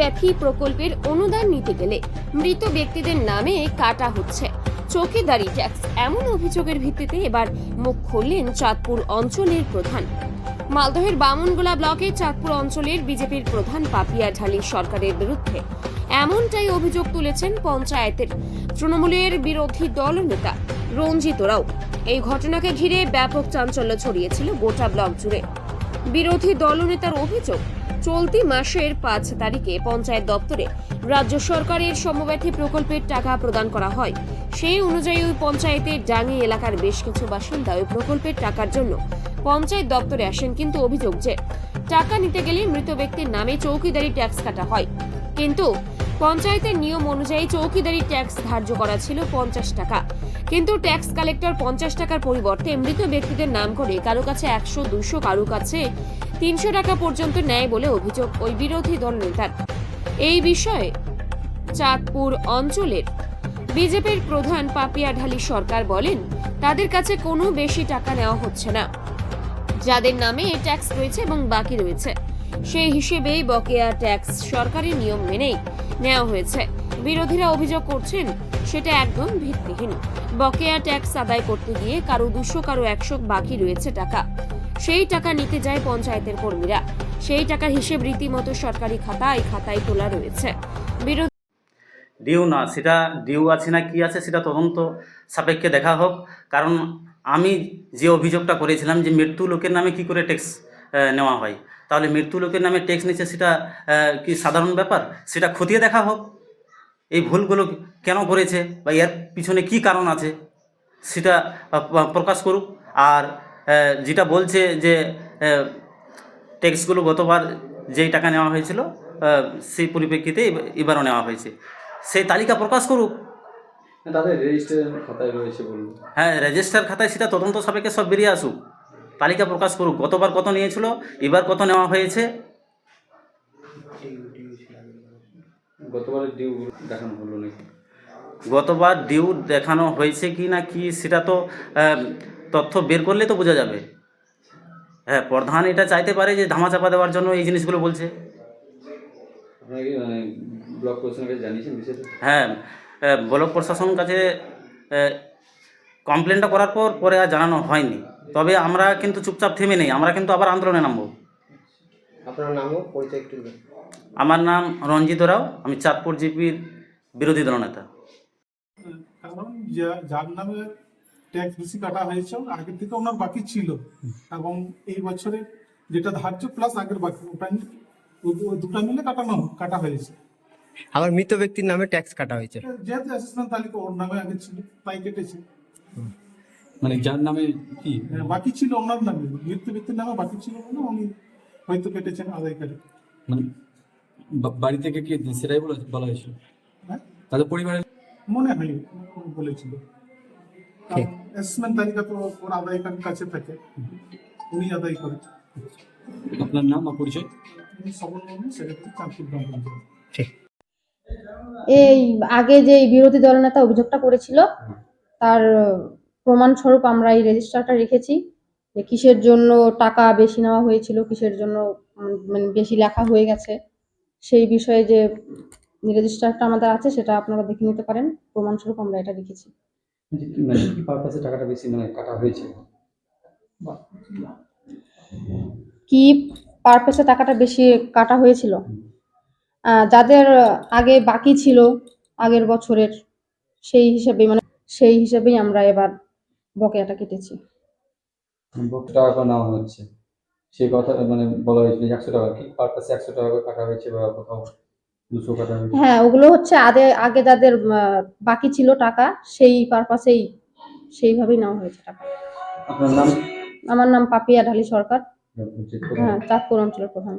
রাজ্যব্যাপী প্রকল্পের অনুদান নিতে গেলে মৃত ব্যক্তিদের নামে কাটা হচ্ছে। চৌকিদারি ট্যাক্স এমন অভিযোগের ভিত্তিতে এবার মুখ খুললেন চাঁদপুর অঞ্চলের প্রধান। মালদহের বামনগোলা ব্লকের চাঁদপুর অঞ্চলের বিজেপির প্রধান পাপিয়া ঢালি সরকারের বিরুদ্ধে এমনটাই অভিযোগ তুলেছেন পঞ্চায়েতের তৃণমূলের বিরোধী দল নেতা রঞ্জিত রাও। এই ঘটনাকে ঘিরে ব্যাপক চাঞ্চল্য ছড়িয়েছিল গোটা ব্লক জুড়ে। বিরোধী দলনেতার অভিযোগ, চলতি মাসের পাঁচ তারিখে পঞ্চায়েত দপ্তরে রাজ্য সরকারের সমব্যথী প্রকল্পের টাকা প্রদান করা হয়। সেই অনুযায়ী ওই পঞ্চায়েতের ডাঙ্গি এলাকার বেশ কিছু বাসিন্দা ওই প্রকল্পের টাকার জন্য পঞ্চায়েত দপ্তরে আসেন। কিন্তু অভিযোগ যে, টাকা নিতে গেলে মৃত ব্যক্তির নামে চৌকিদারি ট্যাক্স কাটা হয়। কিন্তু পঞ্চায়েতের নিয়ম অনুযায়ী চৌকিদারি ট্যাক্স ধার্য করা ছিল পঞ্চাশ টাকা। কিন্তু ট্যাক্স কালেক্টর পঞ্চাশ টাকার পরিবর্তে মৃত ব্যক্তিদের নাম করে কারও কাছে একশো, দুশো, কারও কাছে তিনশো টাকা পর্যন্ত নেয় বলে অভিযোগ ওই বিরোধী দল নেতার। এই বিষয়ে চাঁদপুর অঞ্চলের বিজেপির প্রধান পাপিয়া ঢালি সরকার বলেন, তাদের কাছে কোনো বেশি টাকা নেওয়া হচ্ছে না। যাদের নামে ট্যাক্স রয়েছে এবং বাকি রয়েছে, সেই হিসেবেই বকেয়া ট্যাক্স সরকারি নিয়ম মেনেই নেওয়া হয়েছে। বিরোধীরা অভিযোগ করছেন সেটা একদম ভিত্তিহীন। বকেয়া ট্যাক্স আদায় করতে গিয়ে কারও দুশো, কারও একশো বাকি রয়েছে টাকা। সেই টাকা নিতে যায় পঞ্চায়েতের কর্মীরা। সেই টাকার হিসেব রীতিমতো সরকারি খাতায় খাতায় তোলা রয়েছে। ডিউ না, সেটা ডিউ আছে না কি আছে সেটা তদন্ত সাপেক্ষে দেখা হোক। কারণ আমি যে অভিযোগটা করেছিলাম যে মৃত্যু লোকের নামে কি করে ট্যাক্স নেওয়া হয়, তাহলে মৃত্যু লোকের নামে ট্যাক্স নিচ্ছে সেটা কি সাধারণ ব্যাপার? সেটা খতিয়ে দেখা হোক। এই ভুলগুলো কেন করেছে বা এর পিছনে কি কারণ আছে সেটা প্রকাশ করুক। আর যেটা বলছে যে ট্যাক্সগুলো গতবার যেই টাকা নেওয়া হয়েছিল সেই পরিপ্রেক্ষিতে এবারও নেওয়া হয়েছে। সেই তালিকা প্রকাশ করুক। তাদের রেজিস্ট্রেশন খাতায় রয়েছে বলুন। হ্যাঁ রেজিস্টার খাতায় সেটা তদন্ত সাপেক্ষে সব বেরিয়ে আসুক। তালিকা প্রকাশ করুক। গতবার কত নিয়েছিল এবার কত নেওয়া হয়েছে? গতবারে ডিউ দেখানো হলো নাকি? গতবার ডিউ দেখানো হয়েছে কি না কি সেটা তো তথ্য বের করলে তো বোঝা যাবে। হ্যাঁ প্রধান এটা চাইতে পারে যে ধামাচাপা দেওয়ার জন্য এই জিনিসগুলো বলছে। মানে ব্লক প্রশাসনের কাছে জানিয়েছেন হ্যাঁ ব্লক প্রশাসন কাছে কমপ্লেনটা করার পর পরে আর জানানো হয়নি। তবে আমরা কিন্তু চুপচাপ থেমে নেই আমরা কিন্তু আবার আন্দোলনে নামবো। আপনার নাম ও পরিচয় একটু আমার নাম রঞ্জিত রাও আমি চাঁদপুর জিপির বিরোধী দলনেতা কারণ যা- যার নামে ট্যাক্স বেশি কাটা হয়েছে আগের থেকে ওনার বাকি ছিল। এবং এই বছরে যেটা ধার্য প্লাস আগের বাকি ওটা দুটা মিলে কাটানো কাটা হয়েছে। আমার মৃত ব্যক্তির নামে ট্যাক্স কাটা হয়েছে। যেহেতু অ্যাসেসমেন্ট তালিকা ওর নামে আগে ছিল তাই কেটেছে। মানে যার নামে কি? হ্যাঁ, বাকি ছিল ওনার নামে। মৃত্যু ব্যক্তির নামে বাকি ছিল বলে উনি হয়তো কেটেছেন আদায় করে। মানে বাড়ি থেকে কি সেটাই বলা বলা হয়েছিল হ্যাঁ? তাদের পরিবারের মনে হয় বলেছিল। তালিকা তো ওর আদায়কারীর কাছে থাকে। উনি আদায় করেছে। আপনার নাম বা পরিচয়? সবল মর্মে চাঁদপুর গ্রাম পঞ্চায়েত ঠিক এই আগে যে বিরোধী দলনেতা অভিযোগটা করেছিল তার প্রমাণস্বরূপ আমরা এই রেজিস্টারটা রেখেছি যে কিসের জন্য টাকা বেশি নেওয়া হয়েছিল কিসের জন্য মানে বেশি লেখা হয়ে গেছে। সেই বিষয়ে যে রেজিস্টারটা আমাদের আছে সেটা আপনারা দেখে নিতে পারেন। প্রমাণস্বরূপ আমরা এটা রেখেছি যে কি মানে পারপাসে টাকাটা বেশি মানে কাটা হয়েছে? কি পারপাসে টাকাটা বেশি কাটা হয়েছিল? যাদের আগে বাকি ছিল আগের বছরের সেই হিসেবে মানে সেই হিসেবেই আমরা এবার বকেয়াটা কেটেছি। টাকা নেওয়া হচ্ছে। সেই কথা মানে বলা হয়েছিল যে একশো টাকা কি পারপাসে একশো টাকা করে কাটা হয়েছে বা কোথাও দুশো কাটা হয়েছে। হ্যাঁ ওগুলো হচ্ছে আগে আগে যাদের বাকি ছিল টাকা সেই পারপাসেই সেইভাবেই নেওয়া হয়েছে টাকা। আপনার নাম? আমার নাম পাপিয়া ঢালি সরকার। হ্যাঁ চাঁদপুর অঞ্চলের প্রধান।